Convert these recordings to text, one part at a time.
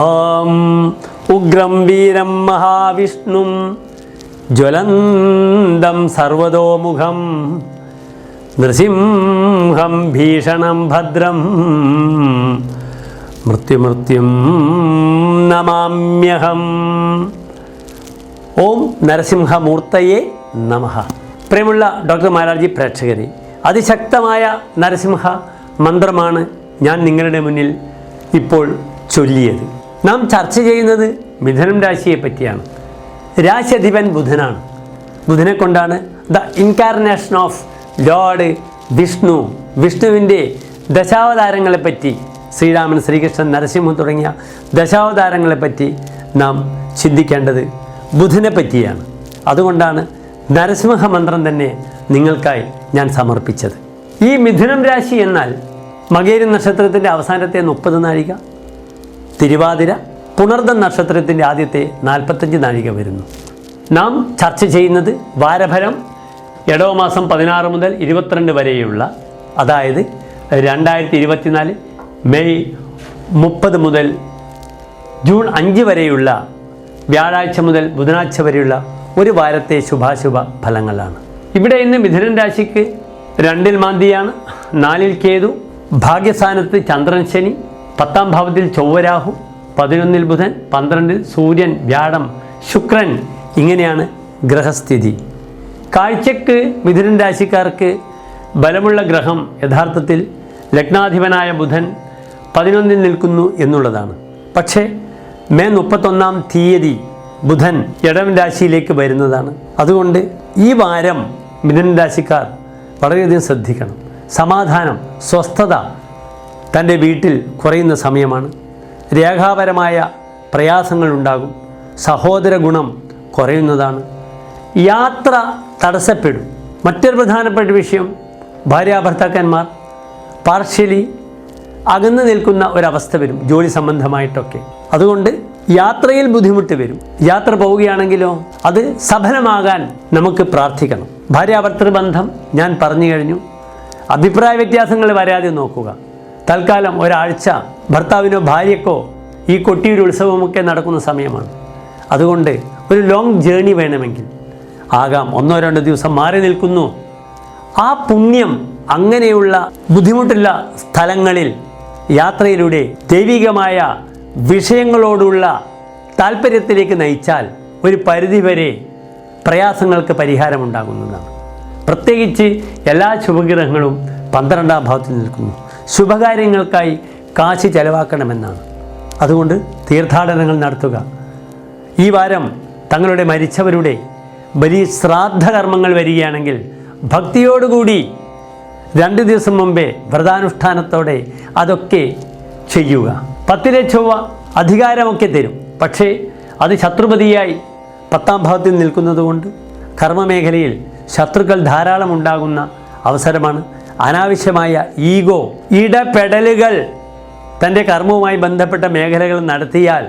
ഓം ഉഗ്രം വീരം മഹാവിഷ്ണും ജ്വലന്തം സർവതോമുഖം നൃസിംഹം ഭീഷണം ഭദ്രം മൃത്യുമൃത്യും നമാമ്യഹം. ഓം നരസിംഹമൂർത്തയെ നമ. പ്രിയമുള്ള ഡോക്ടർ മാരാർജി പ്രേക്ഷകരെ അതിശക്തമായ നരസിംഹ മന്ത്രമാണ് ഞാൻ നിങ്ങളുടെ മുന്നിൽ ഇപ്പോൾ ചൊല്ലിയത്. നാം ചർച്ച ചെയ്യുന്നത് മിഥുനം രാശിയെ പറ്റിയാണ്. രാശ്യധിപൻ ബുധനാണ്. ബുധനെ കൊണ്ടാണ് the incarnation of Lord Vishnu. വിഷ്ണുവിന്റെ ദശാവതാരങ്ങളെപ്പറ്റി ശ്രീരാമൻ ശ്രീകൃഷ്ണൻ നരസിംഹം തുടങ്ങിയ ദശാവതാരങ്ങളെപ്പറ്റി നാം ചിന്തിക്കേണ്ടത് ബുധനെ പറ്റിയാണ്. അതുകൊണ്ടാണ് നരസിംഹ മന്ത്രം തന്നെ നിങ്ങൾക്കായി ഞാൻ സമർപ്പിച്ചത്. ഈ മിഥുനം രാശി എന്നാൽ മകേരി നക്ഷത്രത്തിന്റെ അവസാനത്തെ മുപ്പത് നാഴിക തിരുവാതിര പുണർദം നക്ഷത്രത്തിന്റെ ആദ്യത്തെ നാൽപ്പത്തഞ്ച് നാഴിക വരുന്നു. നാം ചർച്ച ചെയ്യുന്നത് വാരഫലം എടവ മാസം പതിനാറ് മുതൽ ഇരുപത്തിരണ്ട് വരെയുള്ള അതായത് രണ്ടായിരത്തി ഇരുപത്തിനാല് മെയ് മുപ്പത് മുതൽ ജൂൺ അഞ്ച് വരെയുള്ള വ്യാഴാഴ്ച മുതൽ ബുധനാഴ്ച വരെയുള്ള ഒരു വാരത്തെ ശുഭാശുഭ ഫലങ്ങളാണ്. ഇവിടെ ഇന്ന് മിഥുനൻ രാശിക്ക് രണ്ടിൽ മാന്തിയാണ് നാലിൽ കേതു ഭാഗ്യസ്ഥാനത്ത് ചന്ദ്രൻ ശനി പത്താം ഭാവത്തിൽ ചൊവ്വരാഹു പതിനൊന്നിൽ ബുധൻ പന്ത്രണ്ടിൽ സൂര്യൻ വ്യാഴം ശുക്രൻ ഇങ്ങനെയാണ് ഗ്രഹസ്ഥിതി. കാഴ്ചക്ക് മിഥുനൻ രാശിക്കാർക്ക് ബലമുള്ള ഗ്രഹം യഥാർത്ഥത്തിൽ ലഗ്നാധിപനായ ബുധൻ പതിനൊന്നിൽ നിൽക്കുന്നു എന്നുള്ളതാണ്. പക്ഷേ മെയ് മുപ്പത്തൊന്നാം തീയതി ബുധൻ ഇടം രാശിയിലേക്ക് വരുന്നതാണ്. അതുകൊണ്ട് ഈ വാരം മിഥുനൻ രാശിക്കാർ വളരെയധികം ശ്രദ്ധിക്കണം. സമാധാനം സ്വസ്ഥത തന്റെ വീട്ടിൽ കുറയുന്ന സമയമാണ്. രേഖാപരമായ പ്രയാസങ്ങളുണ്ടാകും. സഹോദര ഗുണം കുറയുന്നതാണ്. യാത്ര തടസ്സപ്പെടും. മറ്റൊരു പ്രധാനപ്പെട്ട വിഷയം ഭാര്യാഭർത്താക്കന്മാർ പാർഷ്യലി അകന്നു നിൽക്കുന്ന ഒരവസ്ഥ വരും ജോലി സംബന്ധമായിട്ടൊക്കെ. അതുകൊണ്ട് യാത്രയിൽ ബുദ്ധിമുട്ട് വരും. യാത്ര പോവുകയാണെങ്കിലോ അത് സഫലമാകാൻ നമുക്ക് പ്രാർത്ഥിക്കണം. ഭാര്യാഭർത്തൃ ബന്ധം ഞാൻ പറഞ്ഞു കഴിഞ്ഞു. അഭിപ്രായ വ്യത്യാസങ്ങൾ വരാതെ നോക്കുക. തൽക്കാലം ഒരാഴ്ച ഭർത്താവിനോ ഭാര്യക്കോ ഈ കൊട്ടിയൂർ ഉത്സവമൊക്കെ നടക്കുന്ന സമയമാണ്. അതുകൊണ്ട് ഒരു ലോങ് ജേണി വേണമെങ്കിൽ ആകാം. ഒന്നോ രണ്ടോ ദിവസം മാറി നിൽക്കുന്നു. ആ പുണ്യം അങ്ങനെയുള്ള ബുദ്ധിമുട്ടുള്ള സ്ഥലങ്ങളിൽ യാത്രയിലൂടെ ദൈവികമായ വിഷയങ്ങളോടുള്ള താല്പര്യത്തിലേക്ക് നയിച്ചാൽ ഒരു പരിധിവരെ പ്രയാസങ്ങൾക്ക് പരിഹാരമുണ്ടാകുന്നതാണ്. പ്രത്യേകിച്ച് എല്ലാ ശുഭഗ്രഹങ്ങളും പന്ത്രണ്ടാം ഭാവത്തിൽ നിൽക്കുന്നു. ശുഭകാര്യങ്ങൾക്കായി കാശ് ചെലവാക്കണമെന്നാണ്. അതുകൊണ്ട് തീർത്ഥാടനങ്ങൾ നടത്തുക. ഈ വാരം തങ്ങളുടെ മരിച്ചവരുടെ ബലി ശ്രാദ്ധകർമ്മങ്ങൾ വരികയാണെങ്കിൽ ഭക്തിയോടുകൂടി രണ്ട് ദിവസം മുമ്പേ വ്രതാനുഷ്ഠാനത്തോടെ അതൊക്കെ ചെയ്യുക. പത്തിലെ ചൊവ്വ അധികാരമൊക്കെ തരും. പക്ഷേ അത് ശത്രുപതിയായി പത്താം ഭാവത്തിൽ നിൽക്കുന്നതുകൊണ്ട് കർമ്മമേഖലയിൽ ശത്രുക്കൾ ധാരാളം ഉണ്ടാകുന്ന അവസരമാണ് അനാവശ്യമായ ഈഗോ ഇടപെടലുകൾ തന്റെ കർമ്മവുമായി ബന്ധപ്പെട്ട മേഖലകൾ നടത്തിയാൽ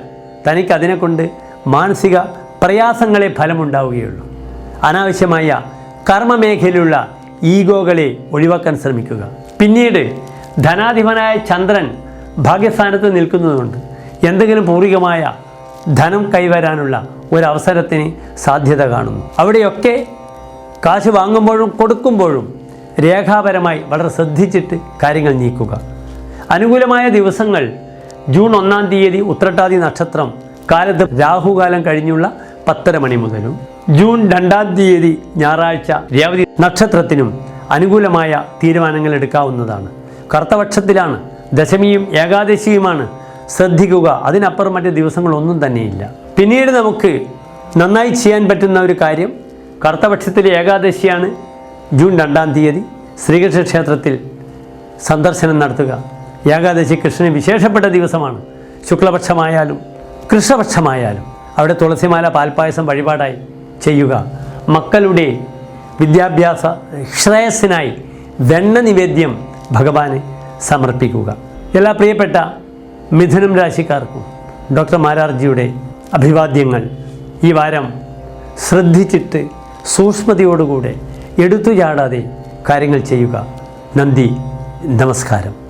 തനിക്കതിനെക്കൊണ്ട് മാനസിക പ്രയാസങ്ങളെ ഫലമുണ്ടാവുകയുള്ളൂ. അനാവശ്യമായ കർമ്മമേഖലയിലുള്ള ഈഗോകളെ ഒഴിവാക്കാൻ ശ്രമിക്കുക. പിന്നീട് ധനാധിപനായ ചന്ദ്രൻ ഭാഗ്യസ്ഥാനത്ത് നിൽക്കുന്നതുകൊണ്ട് എന്തെങ്കിലും പൂർവികമായ ധനം കൈവരാനുള്ള ഒരവസരത്തിന് സാധ്യത കാണുന്നു. അവിടെയൊക്കെ കാശ് വാങ്ങുമ്പോഴും കൊടുക്കുമ്പോഴും രേഖാപരമായി വളരെ ശ്രദ്ധിച്ചിട്ട് കാര്യങ്ങൾ നീക്കുക. അനുകൂലമായ ദിവസങ്ങൾ ജൂൺ ഒന്നാം തീയതി ഉത്രട്ടാതി നക്ഷത്രം കാലത്ത് രാഹുകാലം കഴിഞ്ഞുള്ള പത്തര മണി മുതലും ജൂൺ രണ്ടാം തീയതി ഞായറാഴ്ച രേവതി നക്ഷത്രത്തിനും അനുകൂലമായ തീരുമാനങ്ങൾ എടുക്കാവുന്നതാണ്. കറുത്തപക്ഷത്തിലാണ് ദശമിയും ഏകാദശിയുമാണ് ശ്രദ്ധിക്കുക. അതിനപ്പുറം മറ്റ് ദിവസങ്ങളൊന്നും തന്നെയില്ല. പിന്നീട് നമുക്ക് നന്നായി ചെയ്യാൻ പറ്റുന്ന ഒരു കാര്യം കറുത്തപക്ഷത്തിലെ ഏകാദശിയാണ്. ജൂൺ രണ്ടാം തീയതി ശ്രീകൃഷ്ണ ക്ഷേത്രത്തിൽ സന്ദർശനം നടത്തുക. ഏകാദശി കൃഷ്ണന് വിശേഷപ്പെട്ട ദിവസമാണ്. ശുക്ലപക്ഷമായാലും കൃഷ്ണപക്ഷമായാലും അവിടെ തുളസിമാല പാൽപ്പായസം വഴിപാടായി ചെയ്യുക. മക്കളുടെ വിദ്യാഭ്യാസ ശ്രേയസ്സിനായി വെണ്ണ നിവേദ്യം ഭഗവാന് സമർപ്പിക്കുക. എല്ലാ പ്രിയപ്പെട്ട മിഥുനം രാശിക്കാർക്കും ഡോക്ടർ മാരാർജിയുടെ അഭിവാദ്യങ്ങൾ ഈ വാരം ശ്രദ്ധിച്ചിട്ട് സൂക്ഷ്മതയോടുകൂടെ എടുത്തു ചാടാതെ കാര്യങ്ങൾ ചെയ്യുക. നന്ദി. നമസ്കാരം.